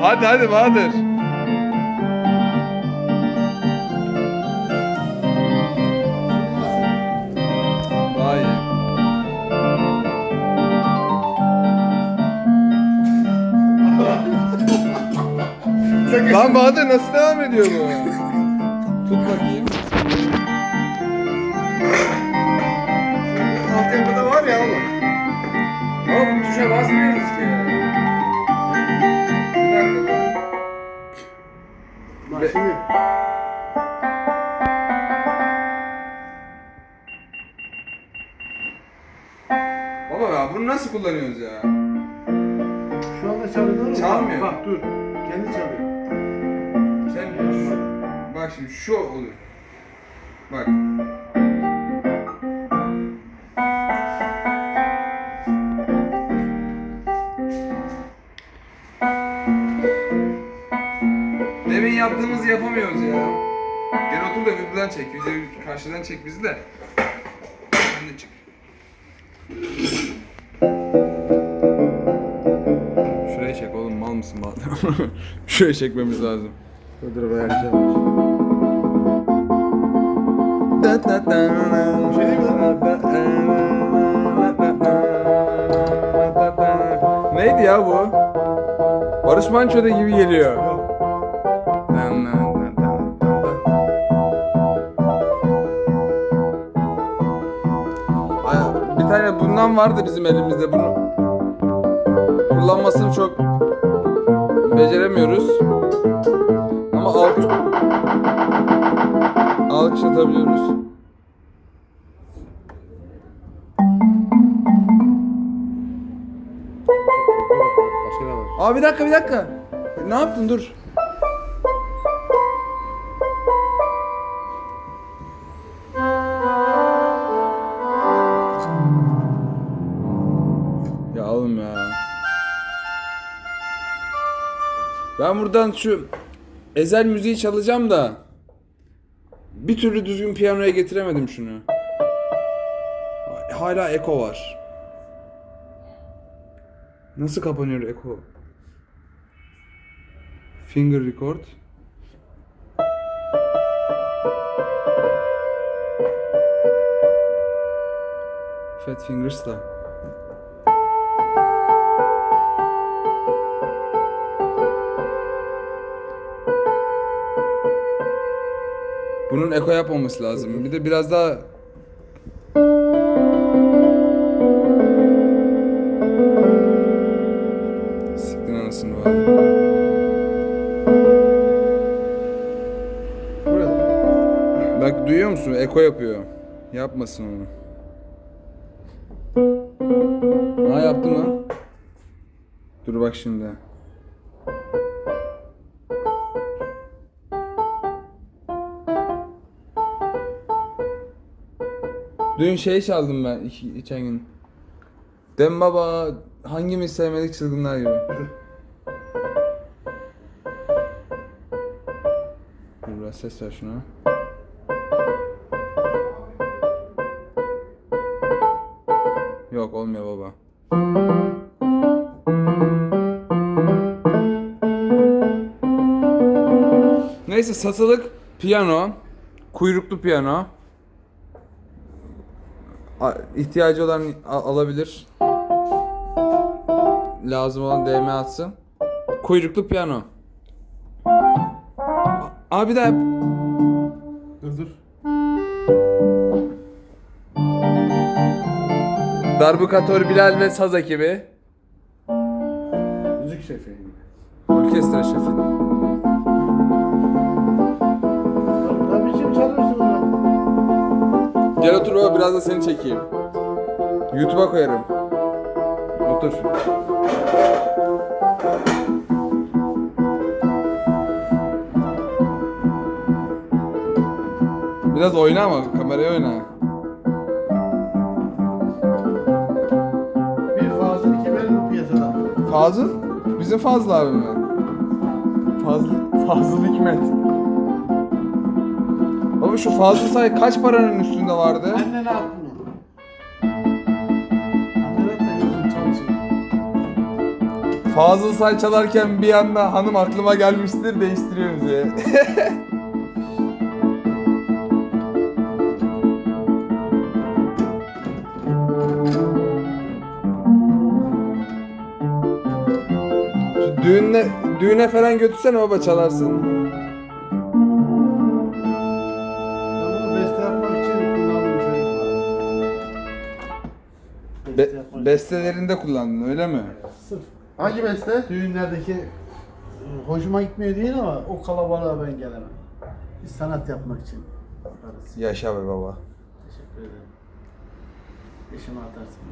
Hadi hadi Bahadır. İyi. Lan Bahadır nasıl devam ediyor bu? Tut bakayım. Nasıl kullanıyoruz ya? Şu anda çalıyor mu? Çalmıyor. Bak, bak dur. Kendi çalıyor. Sen bak şimdi şu olur. Bak. Demin yaptığımızı yapamıyoruz ya. Gel otur da videodan çek. Videoyu karşıdan çek bizi de. Sen de çık. Mısın mal? Şuraya çekmemiz lazım. Dur dur ayarlayacağım. Bir şey diyeyim Neydi ya bu? Barış Manço'da gibi geliyor. Bir tane bundan vardı bizim elimizde bunu. Kullanmasını çok beceremiyoruz. Ama alkış alkış atabiliyoruz. Bir dakika bir dakika. Ne yaptın dur. Ben buradan şu ezel müziği çalacağım da bir türlü düzgün piyanoya getiremedim şunu. Hala eko var. Nasıl kapanıyor eko? Finger record. Fat Fingers Bunun eko yapmaması lazım. Bir de biraz daha Siktin anasını var. Bak duyuyor musun? Eko yapıyor. Yapmasın onu. Ha yaptı mı? Dur bak şimdi. Dün şey çaldım ben iki, geçen gün. Dem baba hangimiz sevmedik çılgınlar gibi. Dur biraz ses ver şuna. Yok olmuyor baba. Neyse satılık piyano, kuyruklu piyano. İhtiyacı olan alabilir. Lazım olan DM atsın. Kuyruklu piyano. Abi bir daha yap. Dur dur. Darbukatör Bilal ve saz ekibi. Müzik şefi. Orkestra şefi. Gel otur baba biraz da seni çekeyim. YouTube'a koyarım. Otur. Biraz oyna ama kameraya oyna. Bir fazla iki benim piyasada. Fazıl? Bizim Fazıl abi mi? Fazıl, Fazıl Hikmet. Baba şu Fazıl say kaç paranın üstünde vardı? Annene at bunu. Fazıl Say çalarken bir anda hanım aklıma gelmiştir değiştiriyor. Şu düğüne, düğüne falan götürsene baba çalarsın. Beste Be- yapmak bestelerinde kullandın öyle mi? Sırf Hangi beste? düğünlerdeki e, hoşuma gitmiyor değil ama o kalabalığa ben gelemem. Bir sanat yapmak için yaparız. Yaşa be baba. Teşekkür ederim. Eşime atarsın.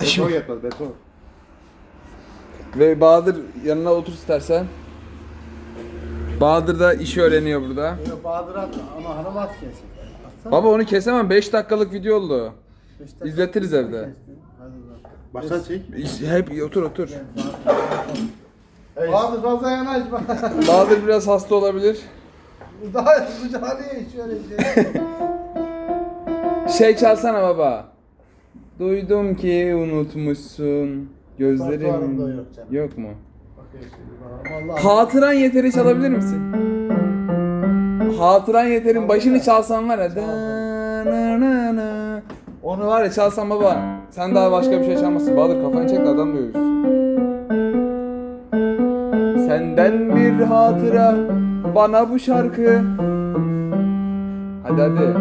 Beton yapmaz beton. Ve Bahadır yanına otur istersen. Bahadır da işi öğreniyor burada. Yok Bahadır atma ama hanım at kesin. Atsana. Baba onu kesemem 5 dakikalık video oldu. Dakika izletiriz evde. Baştan çek. İşte Hep otur otur. Bahadır fazla yanaşma. Bahadır biraz hasta olabilir. Daha sıcağınıyor şöyle şey. Şey çalsana baba. Duydum ki unutmuşsun gözlerim. Repertuarımda yok canım. Yok mu? Bakıyor şimdi bana. Vallahi. Hatıran yeteri çalabilir misin? Hatıran yeterin başını çalsan var ya. da na na na. Onu var ya çalsan baba. Sen daha başka bir şey çalmasın. Bahadır kafanı çek de adam duyuyorsun. Senden bir hatıra bana bu şarkı. Hadi hadi.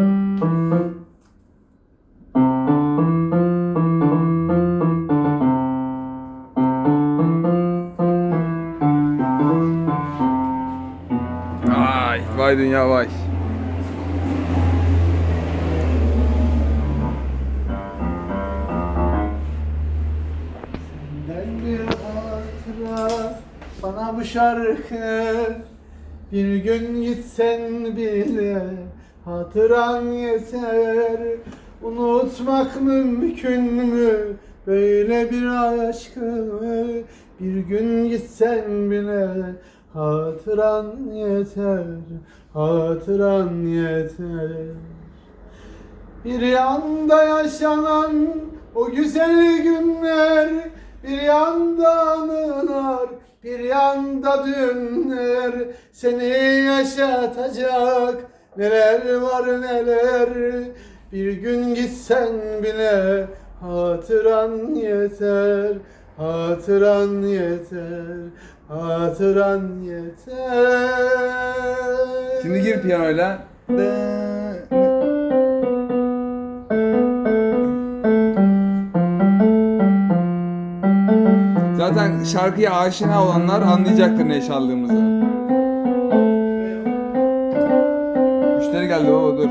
Ay vay dünya vay. Ben bir hatıra bana bu şarkı. Bir gün gitsen bile hatıran yeter. Unutmak mümkün mü? Böyle bir aşkı. Bir gün gitsen bile hatıran yeter Hatıran yeter. Bir yanda yaşanan o güzel günler Bir yanda anılar Bir yanda dünler Seni yaşatacak. Neler var neler? Bir gün gitsen bile Hatıran yeter Hatıran yeter Hatıran yeter. Şimdi gir piyanoyla. Şarkıya aşina olanlar anlayacaktır ne çaldığımızı. Müşteri geldi baba dur.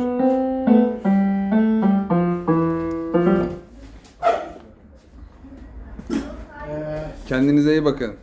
Kendinize iyi bakın.